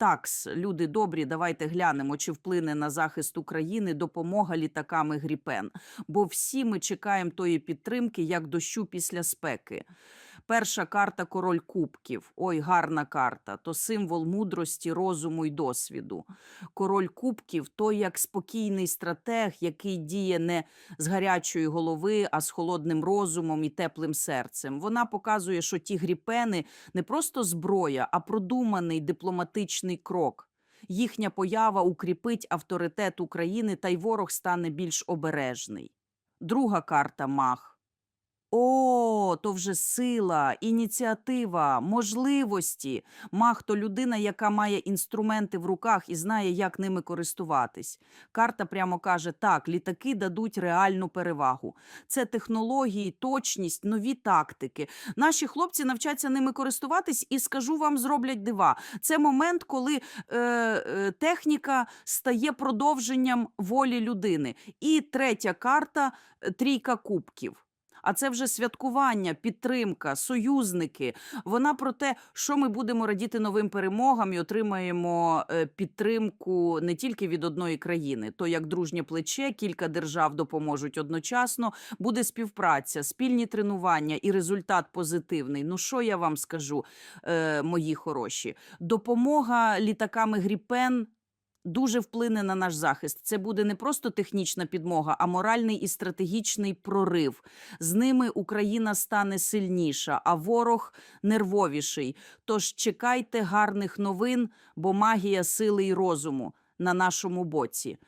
Такс, люди добрі, давайте глянемо, чи вплине на захист України допомога літаками Гріпен. Бо всі ми чекаємо тої підтримки, як дощу після спеки. Перша карта король кубків. Ой, гарна карта. То символ мудрості, розуму й досвіду. Король кубків то як спокійний стратег, який діє не з гарячої голови, а з холодним розумом і теплим серцем. Вона показує, що ті гріпени не просто зброя, а продуманий дипломатичний крок. Їхня поява укріпить авторитет України, та й ворог стане більш обережний. Друга карта мах. О, то вже сила, ініціатива, можливості. Мах то людина, яка має інструменти в руках і знає, як ними користуватись. Карта прямо каже: так, літаки дадуть реальну перевагу. Це технології, точність, нові тактики. Наші хлопці навчаться ними користуватись і скажу вам, зроблять дива. Це момент, коли е, е, техніка стає продовженням волі людини. І третя карта трійка кубків. А це вже святкування, підтримка, союзники. Вона про те, що ми будемо радіти новим перемогам і отримаємо е, підтримку не тільки від одної країни, то як дружнє плече, кілька держав допоможуть одночасно. Буде співпраця, спільні тренування і результат позитивний. Ну що я вам скажу, е, мої хороші? Допомога літаками Гріпен дуже вплине на наш захист. Це буде не просто технічна підмога, а моральний і стратегічний прорив. З ними Україна стане сильніша, а ворог нервовіший. Тож чекайте гарних новин, бо магія сили і розуму на нашому боці.